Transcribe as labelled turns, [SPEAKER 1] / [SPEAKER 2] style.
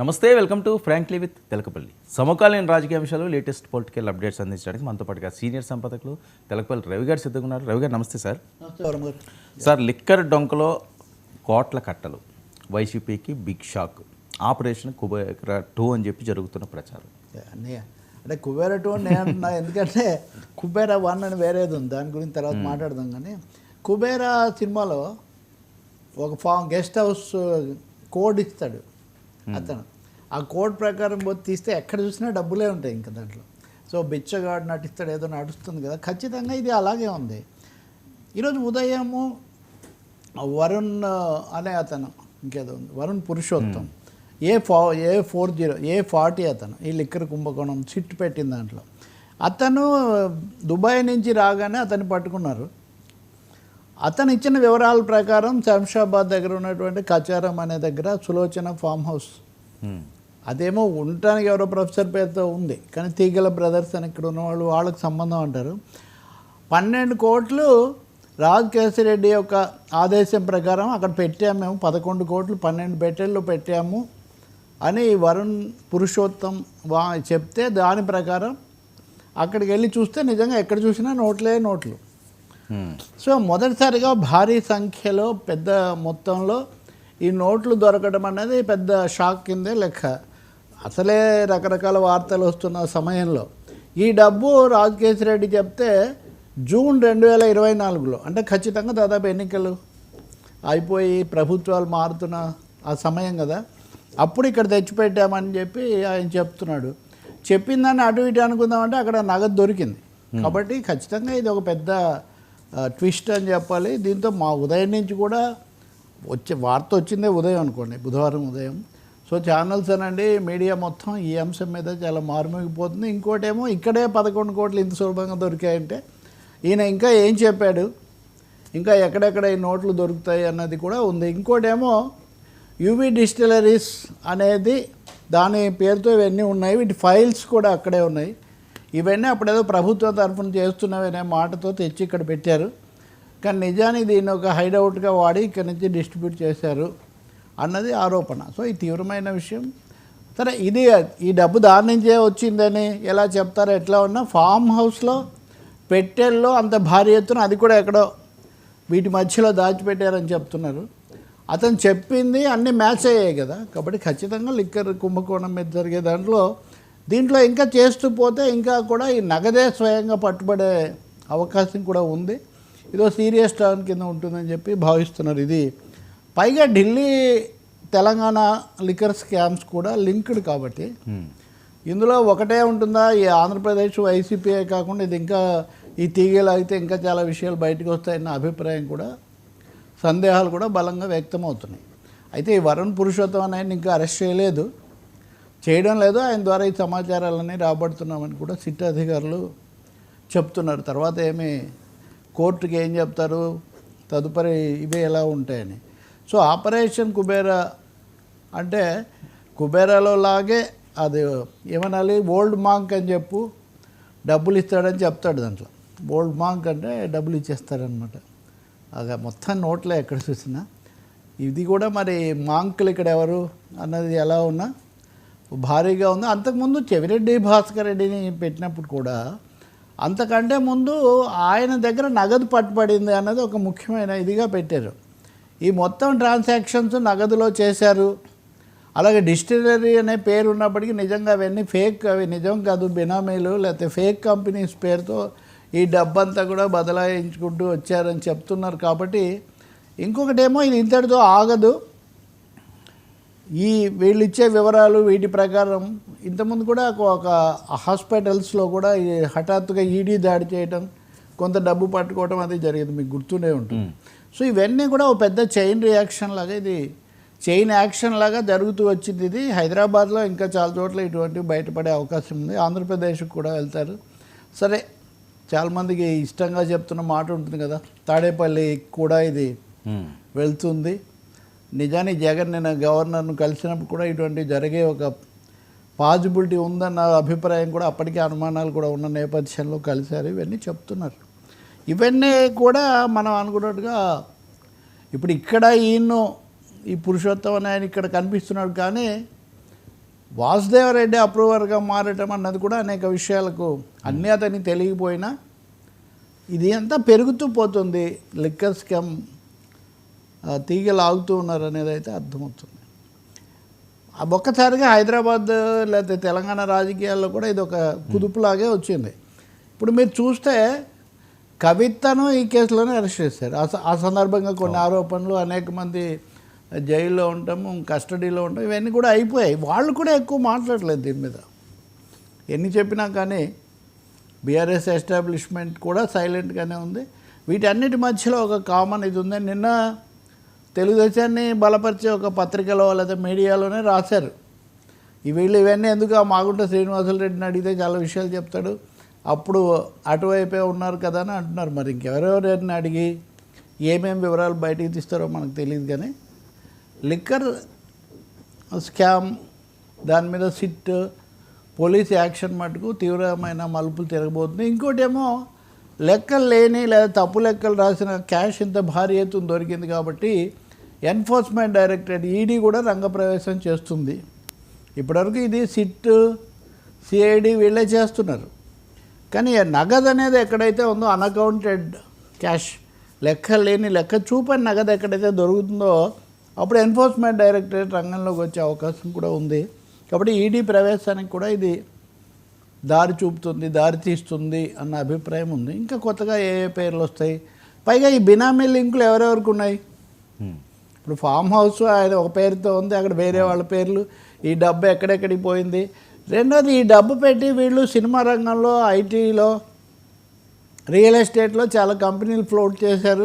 [SPEAKER 1] నమస్తే welcome to frankly with Telakapalli. సమకాలీన రాజకీయ అంశాలు లేటెస్ట్ పొలిటికల్ అప్డేట్స్ అందించడానికి మనతో పాటుగా సీనియర్ సంపాదకులు తెలకపల్లి రవి గారు సిద్ధంగా రవి గారు నమస్తే సార్. సార్ లిక్కర్ డొంకలో కోట్ల కట్టలు వైసీపీకి big shock operation Kubera two అని చెప్పి జరుగుతున్న ప్రచారం.
[SPEAKER 2] అంటే కుబేర టూ నేను అంటున్నా ఎందుకంటే కుబేర వన్ అని వేరేది ఉంది. దాని గురించి తర్వాత మాట్లాడదాం కానీ కుబేర సినిమాలో ఒక ఫామ్ గెస్ట్ హౌస్ కోడ్ ఇస్తాడు. అతను. ఆ కోడ్ ప్రకారం పోతే తీస్తే ఎక్కడ చూసినా డబ్బులే ఉంటాయి ఇంకా దాంట్లో. సో బిచ్చగాడు నటిస్తాడు ఏదో నడుస్తుంది కదా. ఖచ్చితంగా ఇది అలాగే ఉంది. ఈరోజు ఉదయము వరుణ్ అనే అతను ఇంకేదో ఉంది. వరుణ్ పురుషోత్తం. ఏ ఫా A four zero A forty అతను ఈ లిక్కర్ కుంభకోణం సిట్ పెట్టిన దాంట్లో. అతను దుబాయ్ నుంచి రాగానే అతన్ని పట్టుకున్నారు. అతను ఇచ్చిన వివరాల ప్రకారం శంషాబాద్ దగ్గర ఉన్నటువంటి కచారం అనే దగ్గర సులోచన ఫామ్ హౌస్. అదేమో ఉండటానికి ఎవరో ప్రొఫెసర్ పేరుతో ఉంది. కానీ తీగల బ్రదర్స్ అని ఇక్కడ ఉన్నవాళ్ళు వాళ్ళకి సంబంధం అంటారు. పన్నెండు కోట్లు రాజ్ యొక్క ఆదేశం ప్రకారం అక్కడ పెట్టాము మేము. పదకొండు కోట్లు పన్నెండు పెట్టెళ్ళు పెట్టాము అని వరుణ్ పురుషోత్తం వా చెప్తే దాని ప్రకారం అక్కడికి వెళ్ళి చూస్తే నిజంగా ఎక్కడ చూసినా నోట్లే నోట్లు. సో మొదటిసారిగా భారీ సంఖ్యలో పెద్ద మొత్తంలో ఈ నోట్లు దొరకడం అనేది పెద్ద షాక్ కిందే లెక్క. అసలే రకరకాల వార్తలు వస్తున్న సమయంలో. ఈ డబ్బు రాజకేశ్ రెడ్డి చెప్తే జూన్ రెండు వేల ఇరవై నాలుగులో అంటే ఖచ్చితంగా దాదాపు ఎన్నికలు అయిపోయి ప్రభుత్వాలు మారుతున్న ఆ సమయం కదా. అప్పుడు ఇక్కడ తెచ్చిపెట్టామని చెప్పి ఆయన చెప్తున్నాడు. చెప్పిందని అటు ఇటు అనుకుందామంటే అక్కడ నగదు దొరికింది. కాబట్టి ఖచ్చితంగా ఇది ఒక పెద్ద ట్విస్ట్ అని చెప్పాలి. దీంతో మా ఉదయం నుంచి కూడా వచ్చే వార్త వచ్చిందే ఉదయం అనుకోండి బుధవారం ఉదయం. సో ఛానల్స్ అనండి మీడియా మొత్తం ఈ అంశం మీద చాలా మారుమోగిపోతుంది. ఇంకోటేమో ఇక్కడే పదకొండు కోట్లు ఇంత సులభంగా దొరికాయంటే ఈయన ఇంకా ఏం చెప్పాడు? ఇంకా ఎక్కడెక్కడ ఈ నోట్లు దొరుకుతాయి అన్నది కూడా ఉంది. ఇంకోటేమో యూవి డిస్టిలరీస్ అనేది దాని పేరుతో ఇవన్నీ ఉన్నాయి. వీటి ఫైల్స్ కూడా అక్కడే ఉన్నాయి. ఇవన్నీ అప్పుడేదో ప్రభుత్వం తరఫున చేస్తున్నవనే మాటతో తెచ్చి ఇక్కడ పెట్టారు. కానీ నిజానికి దీన్ని ఒక హైడౌట్గా వాడి ఇక్కడ నుంచి డిస్ట్రిబ్యూట్ చేశారు అన్నది ఆరోపణ. సో ఈ తీవ్రమైన విషయం. సరే ఇది ఈ డబ్బు దాని నుంచే వచ్చిందని ఎలా చెప్తారో ఎట్లా ఉన్నా ఫామ్ హౌస్లో పెట్టెల్లో అంత భారీ ఎత్తున అది కూడా ఎక్కడో వీటి మధ్యలో దాచిపెట్టారని చెప్తున్నారు. అతను చెప్పింది అన్ని మ్యాచ్ అయ్యాయి కదా. కాబట్టి ఖచ్చితంగా లిక్కర్ కుంభకోణం మీద జరిగే దాంట్లో దీంట్లో ఇంకా చేస్తూ పోతే ఇంకా కూడా ఈ నగదే స్వయంగా పట్టుబడే అవకాశం కూడా ఉంది. ఇదో సీరియస్ టర్న్ కింద ఉంటుందని చెప్పి భావిస్తున్నారు ఇది. పైగా ఢిల్లీ తెలంగాణ లిక్కర్ స్కామ్స్ కూడా లింక్డ్ కాబట్టి. ఇందులో ఒకటే ఉంటుందా? ఈ ఆంధ్రప్రదేశ్ వైసీపీఏ కాకుండా ఇది ఇంకా ఈ తీగలు అయితే ఇంకా చాలా విషయాలు బయటకు వస్తాయన్న అభిప్రాయం కూడా సందేహాలు కూడా బలంగా వ్యక్తమవుతున్నాయి. అయితే ఈ వరుణ్ పురుషోత్తం అని ఆయన ఇంకా అరెస్ట్ చేయలేదు. చేయడం లేదు. ఆయన ద్వారా ఈ సమాచారాలన్నీ రాబడుతున్నామని కూడా సిట్ అధికారులు చెప్తున్నారు. తర్వాత ఏమి కోర్టుకి ఏం చెప్తారు? తదుపరి ఇవే ఎలా ఉంటాయని. సో ఆపరేషన్ కుబేరా అంటే కుబేరాలో లాగే అది ఏమనాలి? ఓల్డ్ మాంక్ అని చెప్పు డబ్బులు ఇస్తాడని చెప్తాడు దాంట్లో. ఓల్డ్ మాంక్ అంటే డబ్బులు ఇచ్చేస్తాడనమాట అదే మొత్తం నోట్లో ఎక్కడ చూసినా. ఇది కూడా మరి మాంకులు ఇక్కడ ఎవరు అన్నది ఎలా ఉన్నా భారీగా ఉంది. అంతకుముందు చెవిరెడ్డి భాస్కర్ రెడ్డిని పెట్టినప్పుడు కూడా అంతకంటే ముందు ఆయన దగ్గర నగదు పట్టుబడింది అన్నది ఒక ముఖ్యమైన ఇదిగా పెట్టారు. ఈ మొత్తం ట్రాన్సాక్షన్స్ నగదులో చేశారు. అలాగే డిస్టిలరీ అనే పేరు ఉన్నప్పటికీ నిజంగా అవన్నీ ఫేక్ అవి నిజం కాదు. బినామీలు లేకపోతే ఫేక్ కంపెనీస్ పేరుతో ఈ డబ్బంతా కూడా బదలాయించుకుంటూ వచ్చారని చెప్తున్నారు. కాబట్టి ఇంకొకటేమో ఇది ఇంతటితో ఆగదు. ఈ వీళ్ళు ఇచ్చే వివరాలు వీటి ప్రకారం ఇంతకుముందు కూడా ఒక హాస్పిటల్స్లో కూడా ఈ హఠాత్తుగా ఈడీ దాడి చేయటం కొంత డబ్బు పట్టుకోవడం అది జరిగింది. మీకు గుర్తుండే ఉంటుంది. సో ఇవన్నీ కూడా ఒక పెద్ద చైన్ రియాక్షన్ లాగా ఇది చైన్ యాక్షన్ లాగా జరుగుతూ వచ్చింది ఇది. హైదరాబాద్లో ఇంకా చాలా చోట్ల ఇటువంటివి బయటపడే అవకాశం ఉంది. ఆంధ్రప్రదేశ్కి కూడా వెళ్తారు. సరే చాలామందికి ఇష్టంగా చెప్తున్న మాట ఉంటుంది కదా. తాడేపల్లి కూడా ఇది. వెళ్తుంది. నిజానికి జగన్ నేను గవర్నర్ను కలిసినప్పుడు కూడా ఇటువంటి జరిగే ఒక పాజిబిలిటీ ఉందన్న అభిప్రాయం కూడా అప్పటికే అనుమానాలు కూడా ఉన్న నేపథ్యంలో కలిశారు. ఇవన్నీ చెప్తున్నారు. ఇవన్నీ కూడా మనం అనుకున్నట్టుగా ఇప్పుడు ఇక్కడ ఈయన ఈ పురుషోత్తం ఆయన ఇక్కడ కనిపిస్తున్నాడు కానీ వాసుదేవరెడ్డి అప్రూవర్గా మారటం అన్నది కూడా అనేక విషయాలకు అన్నీ అతనికి తెలియపోయినా ఇది అంతా పెరుగుతూ పోతుంది. లిక్కర్ స్కామ్ ఆ, తీగలు ఆగుతూ ఉన్నారు అనేది అయితే అర్థమవుతుంది. ఒక్కసారిగా హైదరాబాద్ లేకపోతే తెలంగాణ రాజకీయాల్లో కూడా ఇది ఒక కుదుపులాగే వచ్చింది. ఇప్పుడు మీరు చూస్తే కవితను ఈ కేసులోనే అరెస్ట్ చేశారు. ఆ సందర్భంగా కొన్ని ఆరోపణలు అనేక మంది జైల్లో ఉండటము కస్టడీలో ఉండటం ఇవన్నీ కూడా అయిపోయాయి. వాళ్ళు కూడా ఎక్కువ మాట్లాడలేదు దీని మీద. ఎన్ని చెప్పినా కానీ బీఆర్ఎస్ ఎస్టాబ్లిష్మెంట్ కూడా సైలెంట్గానే ఉంది. వీటన్నిటి మధ్యలో ఒక కామన్ ఇది ఉంది. నిన్న తెలుగుదేశాన్ని బలపరిచే ఒక పత్రికలో లేదా మీడియాలోనే రాశారు. వీళ్ళు ఇవన్నీ ఎందుకు ఆ మాగుంట శ్రీనివాసులు రెడ్డిని అడిగితే చాలా విషయాలు చెప్తాడు. అప్పుడు అటువైపే ఉన్నారు కదా అని అంటున్నారు. మరి ఇంకెవరెవరిని అడిగి ఏమేం వివరాలు బయటికి తీస్తారో మనకు తెలియదు కానీ లిక్కర్ స్కామ్ దాని మీద సిట్ పోలీస్ యాక్షన్ మటుకు తీవ్రమైన మలుపులు తిరగబోతుంది ఇంకోటేమో లెక్కలు లేని లేదా తప్పు లెక్కలు రాసిన క్యాష్ ఇంత భారీ ఎత్తున దొరికింది కాబట్టి ఎన్ఫోర్స్మెంట్ డైరెక్టరేట్ ఈడీ కూడా రంగప్రవేశం చేస్తుంది. ఇప్పటివరకు ఇది సిట్ సిఐడి వీళ్ళే చేస్తున్నారు. కానీ నగదు అనేది ఎక్కడైతే ఉందో అన్అకౌంటెడ్ క్యాష్ లెక్క లేని లెక్క చూపని నగదు ఎక్కడైతే దొరుకుతుందో అప్పుడు ఎన్ఫోర్స్మెంట్ డైరెక్టరేట్ రంగంలోకి వచ్చే అవకాశం కూడా ఉంది. కాబట్టి ఈడీ ప్రవేశానికి కూడా ఇది దారి చూపుతుంది దారి తీస్తుంది అన్న అభిప్రాయం ఉంది. ఇంకా కొత్తగా ఏ ఏ పేర్లు వస్తాయి? పైగా ఈ బినామీ లింకులు ఎవరెవరికి ఉన్నాయి. ఇప్పుడు ఫామ్ హౌస్ ఆయన ఒక పేరుతో ఉంది అక్కడ వేరే వాళ్ళ పేర్లు. ఈ డబ్బు ఎక్కడెక్కడికి పోయింది? రెండోది ఈ డబ్బు పెట్టి వీళ్ళు సినిమా రంగంలో ఐటీలో రియల్ ఎస్టేట్లో చాలా కంపెనీలు ఫ్లోట్ చేశారు.